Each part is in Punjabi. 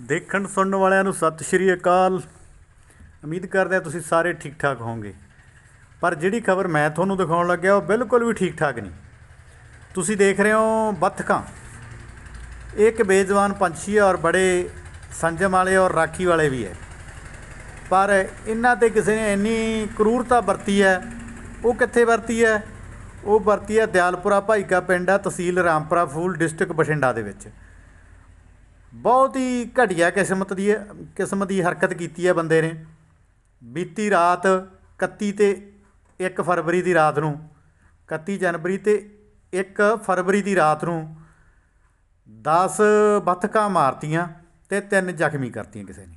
ਦੇਖਣ ਸੁਣਨ ਵਾਲਿਆਂ ਨੂੰ ਸਤਿ ਸ਼੍ਰੀ ਅਕਾਲ। ਉਮੀਦ ਕਰਦੇ ਹਾਂ ਤੁਸੀਂ ਸਾਰੇ ਠੀਕ ਠਾਕ ਹੋਵੋਗੇ। ਪਰ ਜਿਹੜੀ ਖਬਰ ਮੈਂ ਤੁਹਾਨੂੰ ਦਿਖਾਉਣ ਲੱਗਿਆ, ਉਹ ਬਿਲਕੁਲ ਵੀ ਠੀਕ ਠਾਕ ਨਹੀਂ। ਤੁਸੀਂ ਦੇਖ ਰਹੇ ਹੋ ਬੱਤਖਾਂ ਇਹ ਇੱਕ ਬੇਜ਼ਬਾਨ ਪੰਛੀ ਹੈ ਔਰ ਬੜੇ ਸੰਜਮ ਵਾਲੇ ਔਰ ਰਾਖੀ ਵਾਲੇ ਵੀ ਹੈ। ਪਰ ਇਹਨਾਂ ਤੇ ਕਿਸੇ ਨੇ ਇੰਨੀ ਕਰੂਰਤਾ ਵਰਤੀ ਹੈ, ਉਹ ਕਿੱਥੇ ਵਰਤੀ ਹੈ? ਉਹ ਵਰਤੀ ਹੈ ਦਿਆਲਪੁਰਾ ਭਾਈਕਾ ਪਿੰਡ ਆ ਤਹਿਸੀਲ ਰਾਮਪੁਰਾ ਫੂਲ ਡਿਸਟ੍ਰਿਕਟ ਬਠਿੰਡਾ ਦੇ ਵਿੱਚ। ਬਹੁਤ ਹੀ ਘਟੀਆ ਕਿਸਮਤ ਦੀ ਕਿਸਮ ਦੀ ਹਰਕਤ ਕੀਤੀ ਹੈ ਬੰਦੇ ਨੇ। ਬੀਤੀ ਰਾਤ 31 ਤੇ 1 ਫਰਵਰੀ ਦੀ ਰਾਤ ਨੂੰ 31 ਜਨਵਰੀ ਤੇ 1 ਫਰਵਰੀ ਦੀ ਰਾਤ ਨੂੰ 10 ਬੱਤਕਾਂ ਮਾਰਤੀਆਂ ਤੇ ਤਿੰਨ ਜ਼ਖਮੀ ਕਰਤੀਆਂ ਕਿਸੇ ਨੇ।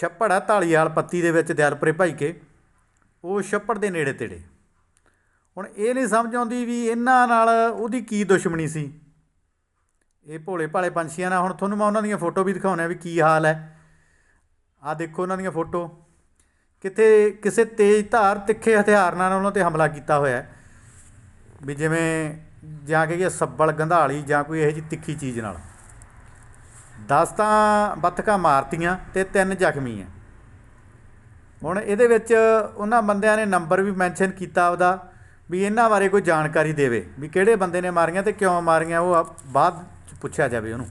ਛੱਪੜ ਆ ਢਾਲੀਵਾਲ ਪੱਤੀ ਦੇ ਵਿੱਚ ਦਿਆਲਪੁਰੇ ਭਾਈ ਕੇ, ਉਹ ਛੱਪੜ ਦੇ ਨੇੜੇ ਤੇੜੇ। ਹੁਣ ਇਹ ਨਹੀਂ ਸਮਝ ਆਉਂਦੀ ਵੀ ਇਹਨਾਂ ਨਾਲ ਉਹਦੀ ਕੀ ਦੁਸ਼ਮਣੀ ਸੀ। ਇਹ ਭੋਲੇ ਭਾਲੇ ਪੰਛੀਆਂ ਨਾਲ ਹੁਣ ਤੁਹਾਨੂੰ ਮੈਂ ਉਹਨਾਂ ਦੀਆਂ ਫੋਟੋ ਵੀ ਦਿਖਾਉਣਾ ਵੀ ਕੀ ਹਾਲ ਹੈ। ਆਹ ਦੇਖੋ ਉਹਨਾਂ ਦੀਆਂ ਫੋਟੋ। ਕਿਤੇ ਕਿਸੇ ਤੇਜ਼ ਧਾਰ, ਤਿੱਖੇ ਹਥਿਆਰ ਨਾਲ ਉਹਨਾਂ ਤੇ ਹਮਲਾ ਕੀਤਾ ਹੋਇਆ ਵੀ ਜਿਵੇਂ, ਜਾਂ ਕਿ ਸੱਬਲ ਗੰਧਾਲੀ ਜਾਂ ਕੋਈ ਇਹੋ ਜਿਹੀ ਤਿੱਖੀ ਚੀਜ਼ ਨਾਲ। 10 ਤਾਂ ਬੱਤਕਾਂ ਮਾਰਤੀਆਂ ਤੇ ਤਿੰਨ ਜ਼ਖਮੀ ਆ ਹੁਣ ਇਹਦੇ ਵਿੱਚ ਉਹਨਾਂ ਬੰਦਿਆਂ ਨੇ ਨੰਬਰ ਵੀ ਮੈਂਸ਼ਨ ਕੀਤਾ ਉਹਦਾ, ਵੀ ਇਹਨਾਂ ਬਾਰੇ ਕੋਈ ਜਾਣਕਾਰੀ ਦੇਵੇ, ਵੀ ਕਿਹੜੇ ਬੰਦੇ ਨੇ ਮਾਰੀਆਂ ਤੇ ਕਿਉਂ ਮਾਰੀਆਂ, ਉਹ ਬਾਅਦ ਪੁੱਛਿਆ ਜਾਵੇ ਉਹਨੂੰ।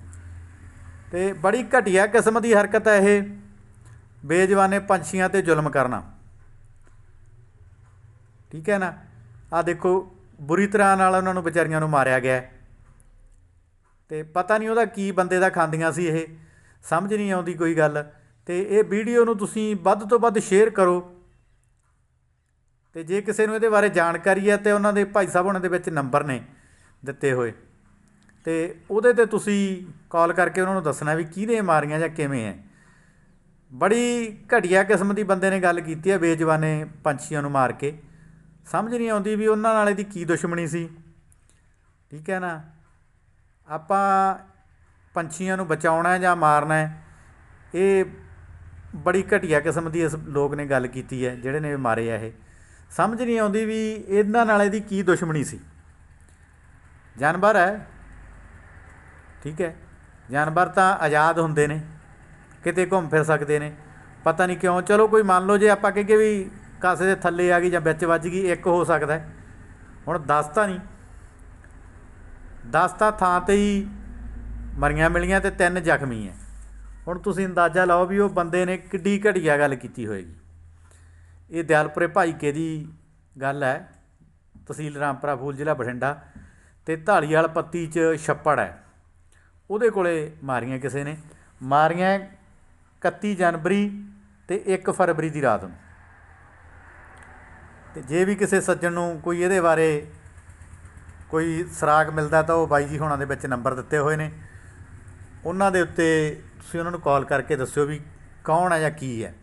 ਤੇ ਬੜੀ ਘਟੀਆ ਕਿਸਮ ਦੀ ਹਰਕਤ ਹੈ ਇਹ, ਬੇਜਵਾਨੇ ਪੰਛੀਆਂ ਤੇ ਜ਼ੁਲਮ ਕਰਨਾ। ਠੀਕ ਹੈ ਨਾ? ਆ ਦੇਖੋ, ਬੁਰੀ ਤਰ੍ਹਾਂ ਨਾਲ ਉਹਨਾਂ ਨੂੰ ਵਿਚਾਰੀਆਂ ਨੂੰ ਮਾਰਿਆ ਗਿਆ ਹੈ। ਤੇ ਪਤਾ ਨਹੀਂ ਉਹਦਾ ਕੀ ਬੰਦੇ ਦਾ ਖਾਂਦੀਆਂ ਸੀ ਇਹ, ਸਮਝ ਨਹੀਂ ਆਉਂਦੀ ਕੋਈ ਗੱਲ। ਤੇ ਇਹ ਵੀਡੀਓ ਨੂੰ ਤੁਸੀਂ ਵੱਧ ਤੋਂ ਵੱਧ ਸ਼ੇਅਰ ਕਰੋ। ਤੇ ਜੇ ਕਿਸੇ ਨੂੰ ਇਹਦੇ ਬਾਰੇ ਜਾਣਕਾਰੀ ਹੈ ਤੇ ਉਹਨਾਂ ਦੇ ਭਾਈ ਸਾਹਿਬ ਉਹਨਾਂ ਦੇ ਵਿੱਚ ਨੰਬਰ ਨੇ ਦਿੱਤੇ ਹੋਏ। ਤੇ ਉਹਦੇ ਤੇ ਤੁਸੀਂ ਕਾਲ ਕਰਕੇ ਉਹਨਾਂ ਨੂੰ ਦੱਸਣਾ ਵੀ ਕਿਹਦੇ ਮਾਰੀਆਂ ਜਾਂ ਕਿਵੇਂ ਹੈ ਬੜੀ ਘਟੀਆ ਕਿਸਮ ਦੀ ਬੰਦੇ ਨੇ ਗੱਲ ਕੀਤੀ ਹੈ ਬੇਜਵਾਨੇ ਪੰਛੀਆਂ ਨੂੰ ਮਾਰ ਕੇ। ਸਮਝ ਨਹੀਂ ਆਉਂਦੀ ਵੀ ਉਹਨਾਂ ਨਾਲ ਇਹਦੀ ਕੀ ਦੁਸ਼ਮਣੀ ਸੀ। ਠੀਕ ਹੈ ਨਾ? ਆਪਾਂ ਪੰਛੀਆਂ ਨੂੰ ਬਚਾਉਣਾ ਜਾਂ ਮਾਰਨਾ ਇਹ ਬੜੀ ਘਟੀਆ ਕਿਸਮ ਦੀ ਇਸ ਲੋਕ ਨੇ ਗੱਲ ਕੀਤੀ ਹੈ ਜਿਹੜੇ ਨੇ ਮਾਰੇ ਆ ਇਹ। ਸਮਝ ਨਹੀਂ ਆਉਂਦੀ ਵੀ ਇਹਨਾਂ ਨਾਲ ਇਹਦੀ ਕੀ ਦੁਸ਼ਮਣੀ ਸੀ। ਜਾਨਵਰ ਹੈ ਠੀਕ ਹੈ? ਜਾਨਵਰ ਤਾਂ ਆਜ਼ਾਦ ਹੁੰਦੇ ਨੇ, ਕਿਤੇ ਘੁੰਮ ਫਿਰ ਸਕਦੇ ਨੇ। ਪਤਾ ਨਹੀਂ ਕਿਉਂ, ਚਲੋ ਕੋਈ ਮੰਨ ਲਓ ਜੇ ਆਪਾਂ ਕਹੀਏ ਵੀ ਕਾਸੇ ਦੇ ਥੱਲੇ ਆ ਗਈ ਜਾਂ ਵਿੱਚ ਵੱਜ ਗਈ, ਇੱਕ ਹੋ ਸਕਦਾ ਹੁਣ 10 ਤਾਂ ਨਹੀਂ। 10 ਤਾਂ ਥਾਂ ਤੇ ਹੀ ਮਰੀਆਂ ਮਿਲੀਆਂ ਤੇ ਤਿੰਨ ਜ਼ਖਮੀ ਹੈ। ਹੁਣ ਤੁਸੀਂ ਅੰਦਾਜ਼ਾ ਲਾਓ ਵੀ ਉਹ ਬੰਦੇ ਨੇ ਕਿੱਡੀ ਘਟੀਆ ਗੱਲ ਕੀਤੀ ਹੋਏਗੀ। ਇਹ ਦਿਆਲਪੁਰੇ ਭਾਈਕੇ ਦੀ ਗੱਲ ਹੈ। ਤਹਿਸੀਲ ਰਾਮਪੁਰਾ, ਫੂਲ ਜ਼ਿਲ੍ਹਾ ਬਠਿੰਡਾ। ਤੇ ਢਾਲੀਵਾਲ ਪੱਤੀ 'ਚ ਛੱਪੜ ਹੈ। ਉਹਦੇ ਕੋਲੇ ਮਾਰੀਆਂ ਕਿਸੇ ਨੇ। ਮਾਰੀਆਂ 31 ਜਨਵਰੀ ਤੇ 1 ਫਰਵਰੀ ਦੀ ਰਾਤ ਨੂੰ। ਤੇ ਜੇ ਵੀ ਕਿਸੇ ਸੱਜਣ ਨੂੰ ਕੋਈ ਇਹਦੇ ਬਾਰੇ ਕੋਈ ਸਰਾਗ ਮਿਲਦਾ ਤਾਂ ਉਹ ਬਾਈ ਜੀ ਹੋਣਾ ਦੇ ਵਿੱਚ ਨੰਬਰ ਦਿੱਤੇ ਹੋਏ ਨੇ। ਉਹਨਾਂ ਦੇ ਉੱਤੇ ਤੁਸੀਂ ਉਹਨਾਂ ਨੂੰ ਕਾਲ ਕਰਕੇ ਦੱਸਿਓ ਵੀ ਕੌਣ ਹੈ ਜਾਂ ਕੀ ਹੈ।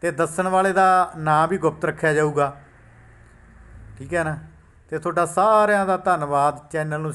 ਤੇ ਦੱਸਣ ਵਾਲੇ ਦਾ ਨਾਂ ਵੀ ਗੁਪਤ ਰੱਖਿਆ ਜਾਊਗਾ। ਠੀਕ ਹੈ ਨਾ? ਤੇ ਤੁਹਾਡਾ ਸਾਰਿਆਂ ਦਾ ਧੰਨਵਾਦ ਚੈਨਲ ਨੂੰ